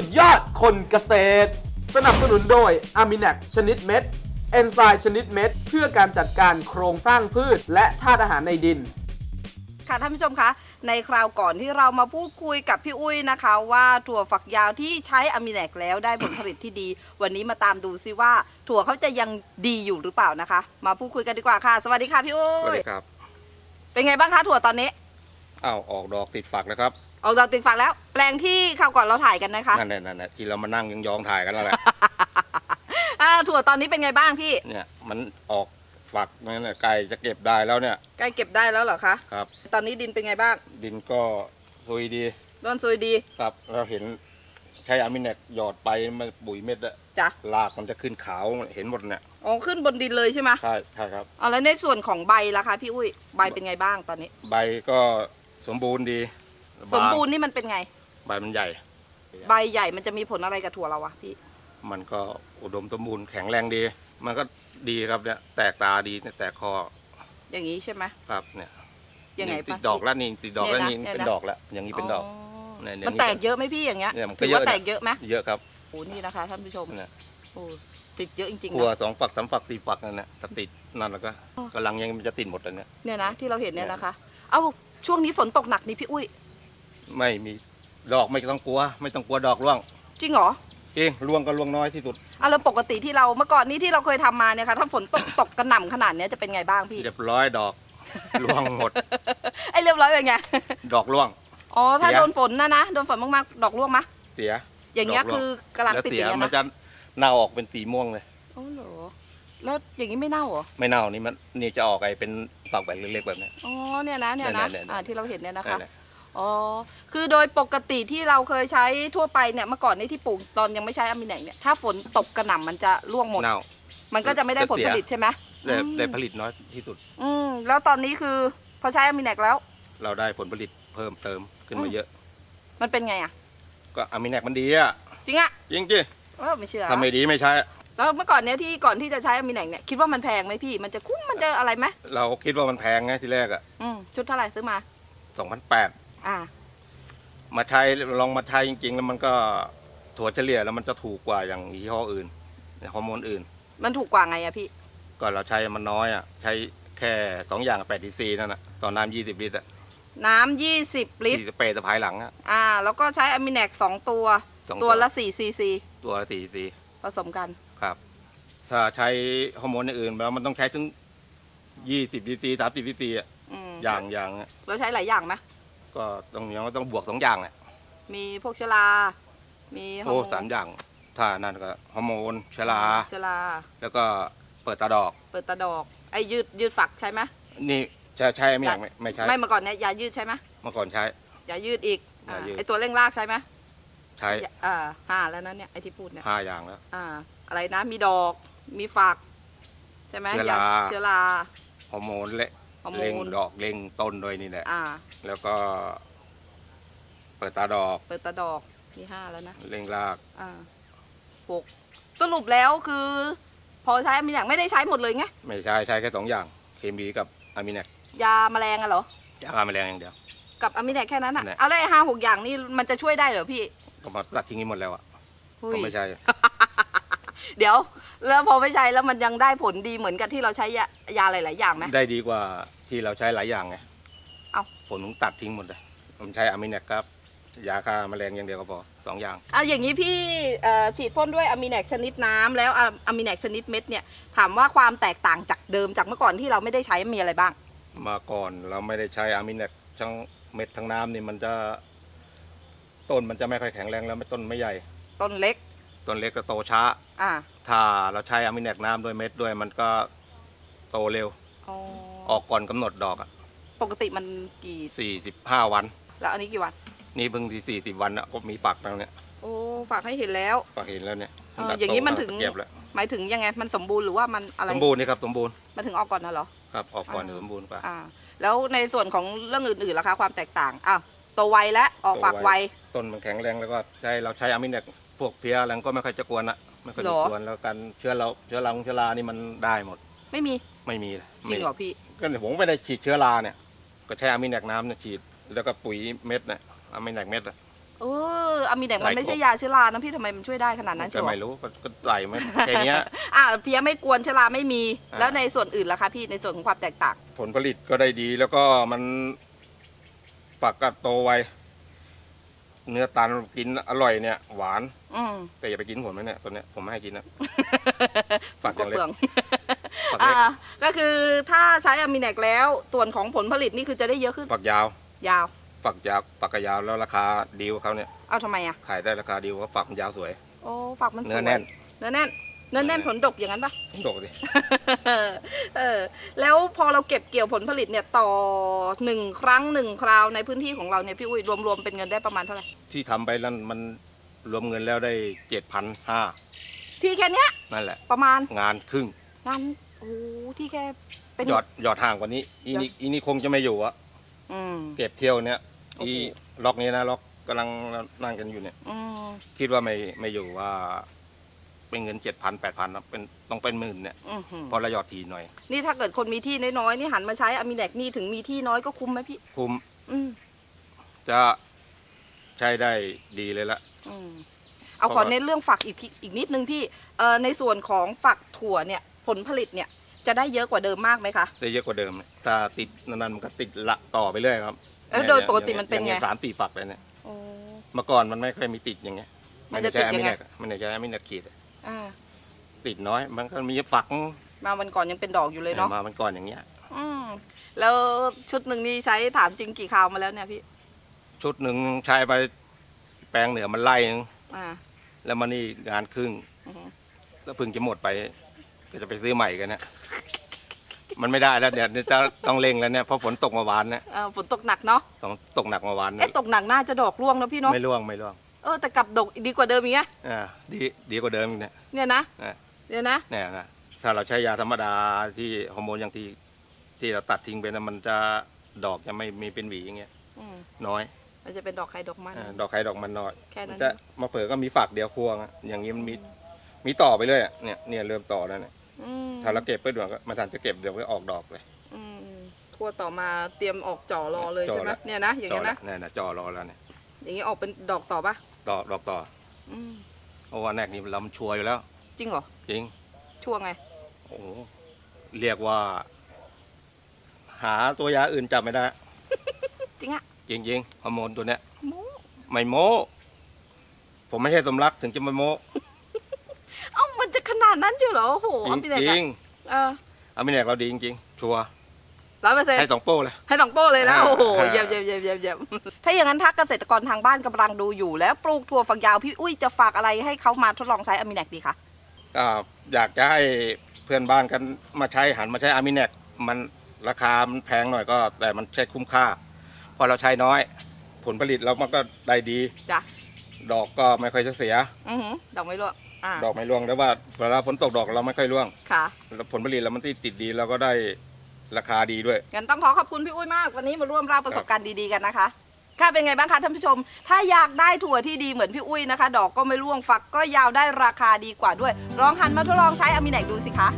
สุดยอดคนเกษตร สนับสนุนโดยอามิ a c ชนิดเม็ด เอนไซม์ชนิดเม็ด เพื่อการจัดการโครงสร้างพืช และธาตุอาหารในดิน ค่ะท่านผู้ชมคะ ในคราวก่อนที่เรามาพูดคุยกับพี่อุ้ยนะคะ ว่าถั่วฝักยาวที่ใช้อะมิแนกแล้วได้ผลผลิตที่ดี วันนี้มาตามดูซิว่า ถั่วเขาจะยังดีอยู่หรือเปล่านะคะ มาพูดคุยกันดีกว่าค่ะ สวัสดีค่ะพี่อุ้สวัสยดีครับ เป็นไงบ้างคะถั่วตอนนี้ อ้าวออกดอกติดฝักแล้วครับ ออกดอกติดฝักแล้ว แปลงที่คราวก่อนเราถ่ายกันนะคะนั่นแหละนั่นแหละที่เรามานั่งยองๆถ่ายกันนั่นแหละอ่าถั่วตอนนี้เป็นไงบ้างพี่ เนี่ยมันออกฝักนั่นแหละไก่จะเก็บได้แล้วเนี่ยใกล้เก็บได้แล้วเหรอคะครับ ตอนนี้ดินเป็นไงบ้าง ดินก็ซุยดีร่วนซุยดีครับเราเห็นใช้อามิเนกหยอดไปมันปุ๋ยเม็ดอะจ้ะรากมันจะขึ้นขาวเห็นหมดเนี่ยอ๋อขึ้นบนดินเลยใช่ไหมใช่ใช่ครับอ๋อแล้วในส่วนของใบล่ะคะพี่อุ้ยใบเป็นไงบ้างตอนนี้ ใบก็ สมบูรณ์ดีสมบางบูรณ์นี่มันเป็นไง ใบมันใหญ่ ใบใหญ่มันจะมีผลอะไรกับถั่วเราอะพี่ มันก็อุดมสมบูรณ์แข็งแรงดี มันก็ดีครับเนี่ยแตกตาดีเนี่ยแตกคอ อย่างนี้ใช่ไหมครับเนี่ยยังไงนี่ติปะดดอกแล้วนี่ติดดอกแล้วเนี่นี่ยนะเป็นเนี่ยนะดอกแล้วอย่างนี้เป็นดอกเนี่ยอย่างนี้มันแตกเยอะไหมพี่อย่างเงี้ยเนี่ยมันก็ถือเยอะว่านะแตกเยอะไหมเยอะครับโอ้นี่นะคะท่านผู้ชมเนี่ยโอ้ติดเยอะจริงๆครัวนะสองฝักสามฝักสี่ฝักนั่นแหละจะติดนั่นแล้วก็อ๋อกำลังยังมันจะติดหมดเลยเนี่ยเนี่ยนะที่เราเห็นเนี่ยนะคะ เอ้า ช่วงนี้ฝนตกหนักนี่พี่อุ้ย ไม่มีดอกไม่ต้องกลัว ไม่ต้องกลัวดอกร่วง จริงเหรอจริงร่วงก็ร่วงน้อยที่สุดอะแล้วปกติที่เราเมื่อก่อนนี้ที่เราเคยทำมาเนี่ยค่ะถ้าฝนตกตกกระหน่ำขนาดเนี้ยจะเป็นไงบ้างพี่ เรียบร้อยดอกร่วงหมดไอ้เรียบร้อยเป็นไงดอกร่วงอ๋อถ้าเสียโดนฝนนะนะโดนฝนมากๆดอกร่วงมะเสีย อย่างเงี้ยดอกร่วงคือกำลังแล้วติดเสีอยย่างเงี้ยมันนะจะเน่าออกเป็นสีม่วงเลยอ๋อเหรอแล้วอย่างนี้ไม่เน่าเหรอไม่เน่านี่มันนี่จะออกไอเป็น ฝักแบบเล็กๆแบบเนี้ยอ๋อเนี่ยนะเนี่ยนะเนี่ยๆๆ อ่าที่เราเห็นเนี่ยนะคะ นั่นแหละอ๋อ คือโดยปกติที่เราเคยใช้ทั่วไปเนี่ยเมื่อก่อนนี่ที่ปลูกตอนยังไม่ใช้อามิแนกเนี่ยถ้าฝนตกกระหน่ำมันจะร่วงหมด เน่า มันก็จะไม่ได้ผลจะเสียผลิตใช่ไหมได้อืมได้ผลิตน้อยที่สุด อืมแล้วตอนนี้คือพอใช้อามิแนกแล้ว เราได้ผลผลิตเพิ่มเติมขึ้นอืมามเยอะ มันเป็นไงอะ ก็อามิแนกมันดีอะจริงอะจริงจิเออไม่เชื่อทำไม่ดีไม่ใช้ แล้วเมื่อก่อนเนี้ยที่ก่อนที่จะใช้อามิแนกเนี่ยคิดว่ามันแพงไหมพี่ มันจะคุ้มมันจะอะไรไหมเราคิดว่ามันแพงไงที่แรกอะอืมชุดเท่าไหร่ซื้อมา สองพันแปดอ่า มาใช้ลองมาใช้จริง ๆ แล้วมันก็ถั่วเฉลี่ยแล้วมันจะถูกกว่าอย่างยี่ห้ออื่นฮอร์โมนอื่น มันถูกกว่าไงอะพี่ ก็เราใช้มันน้อยอะใช้แค่สองอย่างแปดดีซีนั่นน่ะต่อน้ำยี่สิบลิตรอะน้ำยี่สิบลิตร ที่สเปรย์สะพายหลังอะอ่า แล้วก็ใช้อามิแนกสองตัว สองตัวละสี่ซีซีตัวละสี่ซีผสมกันครับ ถ้าใช้ฮอร์โมนอื่นแล้วมันต้องใช้ถึงยี่สิบดีซีสามสิบดีซีอะอืมอย่างอย่างอะเราใช้หลายอย่างไหมก็ต้องยังต้องบวกสองอย่างแหละมีพวกชลา มีฮอโอ้ร์โมนสามอย่าง ถ้านั่นก็ฮอร์โมนชราชลา แล้วก็เปิดตาดอก เปิดตาดอก ไอ้ยืดยืดฝักใช่ไหมนี่ใช้ใช้ไม่อย่างไม่ไม่ใช้ไม่เมื่อก่อนเนี่ยยายืดใช่ไหมเมื่อก่อนใช้ ยายืดอีกอ่ายายืด ไอ้ตัวเร่งรากใช่ไหมใช้ยาอ่าห้าแล้วนะเนี่ยไอ้ที่พูดเนี่ยห้าอย่างแล้ว อ่าอะไรนะมีดอก มีฝักใช่ไหมเชื้อรายเชื้อราฮอร์โมนเละฮอร์โมเร่งนดอกเร่งต้นด้วยนี่แหละ อ่า แล้วก็ เปิดตาดอกเปิดตาดอกมีห้าแล้วนะเร่งราก อ่าหกสรุปแล้วคือ พอใช้มีอย่างไม่ได้ใช้หมดเลยไงไม่ใช่ใช้แค่สองอย่าง เคมีกับอะมิเนกยาแมลงอะเหรอ ยาฆ่าแมลงอย่างเดียว กับอะมิแนกแค่นั้นอะนั่นแหละเอาเลยห้าหกอย่างนี่มันจะช่วยได้เหรอพี่ก็มาตัดทิ้งนี้หมดแล้วอะอุ้ยก็ไม่ใช่ เดี๋ยว แล้วพอไม่ใช้แล้วมันยังได้ผลดีเหมือนกับที่เราใช้ยายาหลาย ๆ อย่างไหมได้ดีกว่าที่เราใช้หลายอย่างไงเอ้าผมถึงตัดทิ้งหมดเลยผมใช้อะมิเนกครับยาฆ่าแมลงอย่างเดียวก็พอสองอย่างอะอย่างนี้พี่เอ่อฉีดพ่นด้วยอะมิแนกชนิดน้ำแล้วอะมิแนกชนิดเม็ดเนี่ยถามว่าความแตกต่างจากเดิมจากเมื่อก่อนที่เราไม่ได้ใช้มีอะไรบ้าง มาก่อนเราไม่ได้ใช้อะมิเนกทั้งเม็ดทั้งน้ำนี่มันจะต้นมันจะไม่ค่อยแข็งแรงแล้วไม่ต้นไม่ใหญ่ ต้นเล็ก ต้นเล็กก็โตช้า อ่าถ้าเราใช้อะมิเนกน้ำด้วยเม็ดด้วย มันก็โตเร็ว อ๋อออกก่อนกำหนดดอกอะปกติมันกี่สี่สิบห้าวัน แล้วอันนี้กี่วันนี่เพิ่งที่สี่สิบวันอะก็มีปักแล้วเนี่ยโอ้ฝากให้เห็นแล้ว ปักเห็นแล้วเนี่ยเอออย่างนี้มันถึง เก็บแล้วหมายถึงยังไงมันสมบูรณ์หรือว่ามันอะไรสมบูรณ์นี่ครับสมบูรณ์มันถึงออกก่อนนะเหรอ ครับออกก่อนอ่า สมบูรณ์กว่า อ่า แล้วในส่วนของเรื่องอื่นๆล่ะคะความแตกต่างอ้าวโตไวและออกฝักไว ต้นมันแข็งแรงแล้วก็ใช้เราใช้อะมิเนก พวกเพี้ยอะไรก็ไม่ค่อยจะกวนอะไม่ค่อยเหรจะอกวนแล้วกันเชื้อเราเชื้อราของเชื้อรานี่มันได้หมด ไม่มีไม่มีเลยจริงเหรอพี่ก็เนี่ยผมไม่ได้ฉีดเชื้อราเนี่ย ก็ใช้อะมิเนกน้ำเนี่ยฉีดแล้วก็ปุ๋ยเม็ดเนี่ยอะมิเนกเม็ดอะเอออะมิแดกมันไม่ใส่ใช่ครบยาเชื้อรานะพี่ทำไมมันช่วยได้ขนาดนั้นก็เชียวไม่รู้ก็ก็ใส่มาแค่เนี้ยอะเพี้ยไม่กวนเชื้อราไม่มีอ่าแล้วในส่วนอื่นล่ะคะพี่ในส่วนของความแตกต่าง ผลผลิตก็ได้ดีแล้วก็มันฝักก็โตไว เนื้อตันกินอร่อยเนี่ยหวาน อืมแต่อย่าไปกินผลมันเนี่ยตัวเนี้ยผมไม่ให้กินนะฝักก็อย่างเล็ก เปลืองฝักเล็กอ่าก็คือถ้าใช้อะมิแนกแล้วส่วนของผลผลิตนี่คือจะได้เยอะขึ้นฝักยาวยาว ฝักยาวฝักกระยาวแล้วราคาดีกว่าเขาเนี่ยเอาทำไมอะขายได้ราคาดีกว่าฝักมันยาวสวย โอ้ฝักมันสวยเนื้อแน่น เนื้อแน่น เนื้อแน่นเนื้ผอลแน่นดกอย่างนั้นปะดกสิเออแล้วพอเราเก็บเกี่ยวผลผลิตเนี่ยต่อหนึ่งครั้งหนึ่งคราวในพื้นที่ของเราเนี่ยพี่อุ้ยรวมๆเป็นเงินได้ประมาณเท่าไหร่ที่ทำไปแล้วมันรวมเงินแล้วได้เจ็ดพันห้าที่แค่เนี้ยนั่นแหละ ประมาณงานครึ่งงานโอ้ที่แค่เป็นหยอดหยอดห่างกว่านี้อีนี่อีนี่คงจะไม่อยู่อะอืมเก็บเที่ยวเนี้ยโอ้โหอีล็อกนี้นะล็อกกำลังนั่งกันอยู่เนี่ยอืมคิดว่าไม่ไม่อยู่ว่า เป็นเงินเจ็ดพันแปดพันเป็นต้องเป็นหมื่นเนี่ยอื้อหือพอเราหยอดทีหน่อย นี่ถ้าเกิดคนมีที่น้อยๆนี่หันมาใช้อะมิแนกนี่ถึงมีที่น้อยก็คุ้มไหมพี่ คุมอืมจะใช้ได้ดีเลยละ อืมเอาเพขราะอว่าเน้นเรื่องฝักอีกทีอีกนิดนึงพี่เอ่อในส่วนของฝักถั่วเนี่ยผลผลิตเนี่ยจะได้เยอะกว่าเดิมมากไหมคะ ได้เยอะกว่าเดิมถ้าติดนานๆมันก็ติดละต่อไปเรื่อยครับแล้วโดยปกติมันเป็นไง อย่างสามตีฝักเลยเนี่ย โอ้ เมื่อก่อนมันไม่ค่อยมีติดอย่างเงี้ยมันจะติดยังไง ไม่ได้ใช้อามินาขีดอะ อ่าติดน้อย มันก็มีฝักมาวันก่อนยังเป็นดอกอยู่เลยเนาะมามันก่อนอย่างเงี้ย อืมแล้วชุดหนึ่งนี่ใช้ถามจริงกี่คราวมาแล้วเนี่ยพี่ ชุดหนึ่งใช้ไปแปลงเหนือมันไล่นึงอ่าแล้วมันนี่งานครึ่งอือฮึก็เพิ่งจะหมดไป ก็จะไปซื้อใหม่กันเนี่ยมันไม่ได้แล้วเดี๋ยวจะต้องเร่งแล้วเนี่ยเพราะฝนตกเมาหวานเนี่ยเอ่อฝนตกหนักเนาะต้องตกหนักเมาหวานเนี่เอ๊ะยตกหนักน่าจะดอกร่วงนะพี่เนาะไม่ร่วงไม่ร่วงเออแต่กลับดกดีกว่าเดิมอีกไงอ่าดีดีกว่าเดิมอีกเนี่ย เนี่ยนะอ่าเดี๋ยวนะเนี่ยนะถ้าเราใช้ยาธรรมดาที่ฮอร์โมนอย่างที่ที่เราตัดทิ้งไปนะมันจะดอกจะไม่มีเป็นหวีอย่างเงี้ยอืมน้อยมันจะเป็นดอกไข่ดอกมันอาดอกไข่ดอกมันน้อยแค่นั้น จะมาเปิดก็มีฝักเดียวควงอะอย่างนี้มันมีมีต่อไปเลยอะเนี่ยเนี่ยเริ่มต่อแล้วเนี่ยอืมถ้าเราเก็บไปด่วนก็ไมาทันจะเก็บเดี๋ยวก็ออกดอกเลย อืมทั่วต่อมาเตรียมออกจ่อรอเลยจ่อใช่ไหมแล้วเนี่ยนะอย่างจ่อเงี้ยแล้วนะเนี่ยนะจ่อรอแล้วเนี่ยอย่างงี้ออกเป็นดอกต่อปะต่อดอกต่ออืม เพราะว่าแนกนี่เรามันชัวร์อยู่แล้ว จริงเหรอ จริงช่วงไง โอ้โหเรียกว่า หาตัวยาอื่นจับไม่ได้ จริงอะจริงๆฮอร์โมนตัวเนี้ยโม้ไม่โม้ ผมไม่ใช่สมรักถึงจะมาโม้เอ้ามันจะขนาดนั้นจริงเหรอโอ้โหจเอาไปไหนริกังนเออ ๆอามิเนกเราดีจริงๆชัวร์ ร้อยเปอร์เซ็นต์ให้สองโป้เลยให้สองโป้เลยนะอ่าโอ้โหอ่าเยี่ยมเยี่ยมเยี่ยมเยี่ยมเยี่ยมถ้าอย่างนั้นถ้าเกษตรกรทางบ้านกำลังดูอยู่ แล้วปลูกถั่วฝักยาวพี่อุ้ยจะฝากอะไรให้เขามาทดลองใช้อะมิแนกดีคะก็อยากจะให้เพื่อนบ้านกันมาใช้หันมาใช้อามิเนกมันราคามันแพงหน่อยก็ แต่มันใช้คุ้มค่าเพอเราใช้น้อย ผลผลิตเรามันก็ได้ดีจ้ะดอกก็ไม่ค่อยจะเสียอือหือดอกไม่ร่วงอ่าดอกไม่ร่วงแต่ว่าเวลาฝนตกดอกเราไม่ค่อยร่วงค่ะแล้วผลผลิตเรามันที่ติดดีเราก็ได้ ราคาดีด้วยงั้นต้องขอขอบคุณพี่อุ้ยมากวันนี้มาร่วมเล่าประสบการณ์ดีๆกันนะคะค่ะเป็นไงบ้างคะท่านผู้ชม ถ้าอยากได้ถั่วที่ดีเหมือนพี่อุ้ยนะคะ ดอกก็ไม่ร่วงฝักก็ยาวได้ราคาดีกว่าด้วยลองหันมาทดลองใช้อะมิแนกดูสิคะ